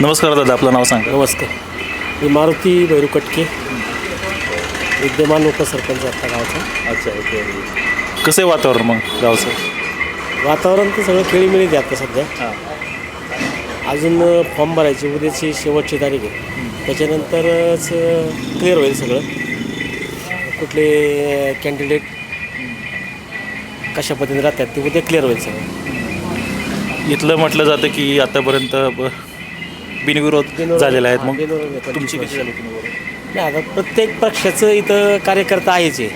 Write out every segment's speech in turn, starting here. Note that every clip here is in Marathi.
नमस्कार दादा आपलं नाव सांगा. नमस्कार मी मारुती भैरू कटके विद्यमान उपसरपंच आता गावचा. अच्छा ओके. कसं आहे वातावरण मग गावचं? वातावरण तर सगळं खेळीमेळी आहे आता सध्या. हां. अजून फॉर्म भरायची उद्याची शेवटची तारीख आहे. त्याच्यानंतरच क्लिअर होईल सगळं. कुठले कॅन्डिडेट कशा पद्धतीने राहतात ते उद्या क्लिअर होईल सगळं. इथलं म्हटलं जातं की आतापर्यंत ब- बिनविरोध झालेले आहेत मग तुमची कशी झाली नाही आता प्रत्येक पक्षाचं इथं कार्यकर्ता आहेच आहे.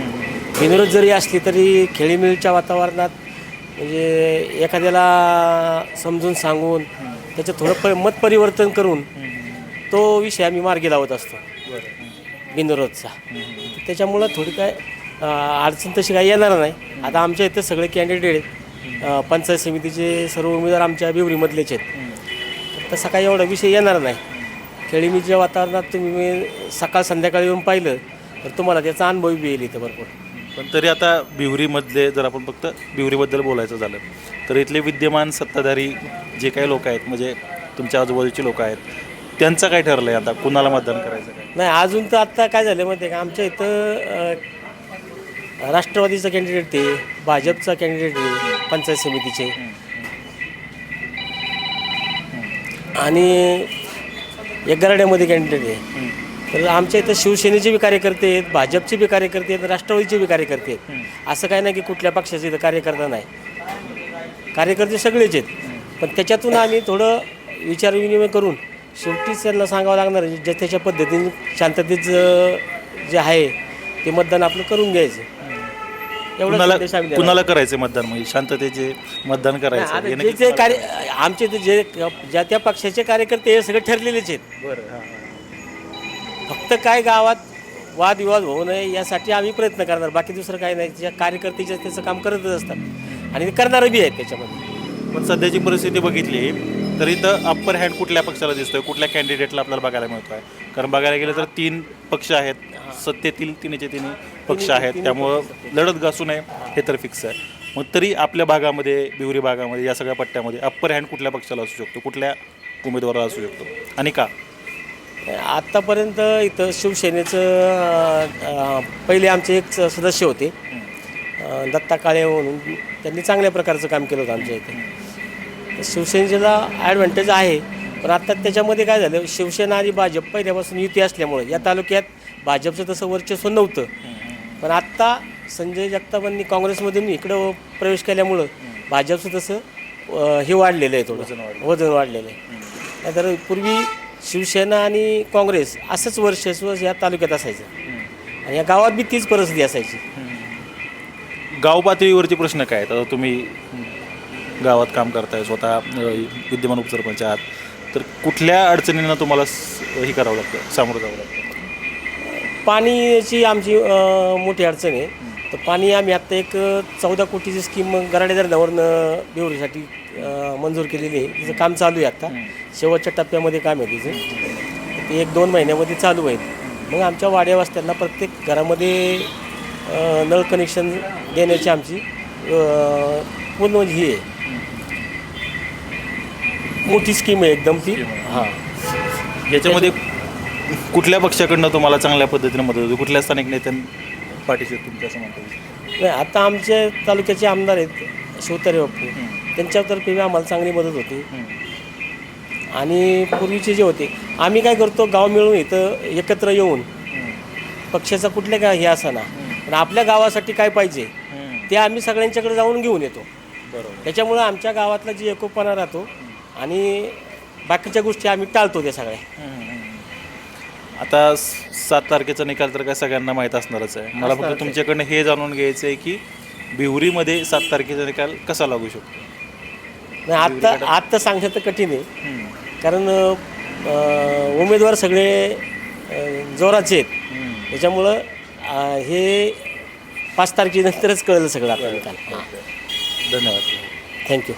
बिनविरोध जरी असली तरी खेळीमेळीच्या वातावरणात म्हणजे एखाद्याला समजून सांगून त्याचं थोडं प मत परिवर्तन करून तो विषय आम्ही मार्गी लावत असतो. बिनविरोधचा. त्याच्यामुळं थोडी काय अं, अडचण तशी काही येणार नाही. आता आमच्या इथं सगळे कॅन्डिडेट आहेत. पंचायत समितीचे सर्व उमेदवार आमच्या बिवरीमधलेच आहेत. तसा काही एवढा विषय येणार नाही. खेळीमीच्या वातावरणात तुम्ही सकाळ संध्याकाळ येऊन पाहिलं तर तुम्हाला त्याचा अनुभव बी येईल इथं भरपूर. पण तरी आता बिवरीमधले जर आपण फक्त बिवरीबद्दल बोलायचं झालं तर इथले विद्यमान सत्ताधारी जे काही लोक आहेत म्हणजे तुमच्या आजूबाजूची लोक आहेत त्यांचं काय ठरलं आहे आता? कुणाला मतदान करायचं काय? नाही अजून तर आत्ता काय झालं माहिती आहे का? आमच्या इथं अं, राष्ट्रवादीचा कॅन्डिडेट ते भाजपचा कॅन्डिडेट आहे पंचायत समितीचे. आणि एक गराड्यामध्ये कॅन्डिडेट आहे. तर आमच्या इथं शिवसेनेचे बी कार्यकर्ते आहेत भाजपचे बी कार्यकर्ते आहेत राष्ट्रवादीचे बी कार्यकर्ते आहेत. असं काय नाही की कुठल्या पक्षाचे इथं कार्यकर्ता नाही. कार्यकर्ते सगळेच आहेत. पण त्याच्यातून आम्ही थोडं विचारविनिमय करून शेवटीच त्यांना सांगावं लागणार ज्या त्याच्या पद्धतीने शांततेचं जे आहे ते मतदान आपलं करून घ्यायचं. कुणाला संदेश आम्ही देणार. कुणाला करायचं मतदान? म्हणजे शांततेचे मतदान करायचं आता हे जे नक्की जे कार्य आमचे ते जे ज्या त्या पक्षाचे कार्यकर्ते हे सगळे ठरलेलेच आहेत. बरं हां फक्त काय गावात वादविवाद होऊ नये यासाठी आम्ही प्रयत्न करणार. बाकी दुसरं काही नाही. ज्या कार्यकर्ते त्याचं काम करतच असतात. आणि ते करणारं बी आहेत त्याच्यामध्ये. पण सध्याची परिस्थिती बघितली तर इथं अप्पर हँड कुठल्या पक्षाला दिसतोय? कुठल्या कॅन्डिडेटला आपल्याला बघायला मिळतोय? कारण बघायला गेलं तर तीन पक्ष आहेत. सत्तेतील तिन्हीचे तिन्ही पक्ष आहेत. त्यामुळं लढत घासू नये. हे तर फिक्स आहे. मग तरी आपल्या भागामध्ये बिवरी भागामध्ये या सगळ्या पट्ट्यामध्ये अप्पर हँड कुठल्या पक्षाला असू शकतो? कुठल्या उमेदवाराला असू शकतो? आणि का? आत्तापर्यंत इथं शिवसेनेचं पहिले आमचे एक सदस्य होते. दत्ता काळे म्हणून. त्यांनी चांगल्या प्रकारचं काम केलं होतं आमच्या इथे. शिवसेनेला ॲडव्हान्टेज आहे. पण आता त्याच्यामध्ये काय झालं? शिवसेना आणि भाजप पहिल्यापासून युती असल्यामुळे या तालुक्यात भाजपचं तसं वर्चस्व नव्हतं. पण आत्ता संजय जगतापांनी काँग्रेसमधून इकडं प्रवेश केल्यामुळं भाजपचं तसं हे वाढलेलं आहे थोडं. वजन वाढलेलं आहे. नाहीतर पूर्वी शिवसेना आणि काँग्रेस असंच वर्चस्व या तालुक्यात असायचं. आणि या गावात बी तीच परिस्थिती असायची. गाव पातळीवरचे प्रश्न काय आता तुम्ही गावात काम करताय स्वतः विद्यमान उपसरपंच आहात. तर कुठल्या अडचणींना तुम्हाला स- हे करावं लागतं सामोरं जावं लागतं? पाणीची आमची अं, मोठी अडचण आहे. तर पाणी आम्ही आत्ता एक चौदा कोटीची स्कीम गराडे धरणावरनं बेवरीसाठी अं, मंजूर केलेली आहे. तिचं काम चालू आहे आत्ता शेवटच्या टप्प्यामध्ये काम आहे तिचं. ते एक दोन महिन्यामध्ये चालू होईल मग आमच्या वाड्या वस्त्यांना प्रत्येक घरामध्ये अं, नळ कनेक्शन देण्याची आमची अं, पूर्ण म्हणजे ही आहे. मोठी स्कीम आहे एकदम ती. हां. याच्यामध्ये कुठल्या पक्षाकडनं तुम्हाला चांगल्या पद्धतीने मदत होती? कुठल्या स्थानिक नेत्यां पाठीशी तुमच्या असं म्हणता येईल? नाही आता आमचे तालुक्याचे आमदार आहेत शिवतारे बापू. त्यांच्यातर्फे आम्हाला चांगली मदत होती. आणि पूर्वीचे जे होते आम्ही काय करतो गाव मिळून इथं एकत्र येऊन पक्षाचा कुठल्या काय हे असाना पण आपल्या गावासाठी काय पाहिजे ते आम्ही सगळ्यांच्याकडे जाऊन घेऊन येतो. त्याच्यामुळं आमच्या गावातला जी एकोपणा राहतो आणि बाकीच्या गोष्टी आम्ही टाळतो त्या सगळ्या. आता स- सात तारखेचा निकाल तर काय सगळ्यांना माहीत असणारच आहे. मला फक्त तुमच्याकडनं हे जाणून घ्यायचं आहे की बिहुरीमध्ये सात तारखेचा निकाल कसा लागू शकतो? नाही आत्ता आत्ता सांगणं तर कठीण आहे. कारण अं, उमेदवार सगळे अं, जोराचे आहेत. त्याच्यामुळं अं, हे पाच तारखेनंतरच कळलं सगळं आपल्याला. निकाल हां. धन्यवाद थँक्यू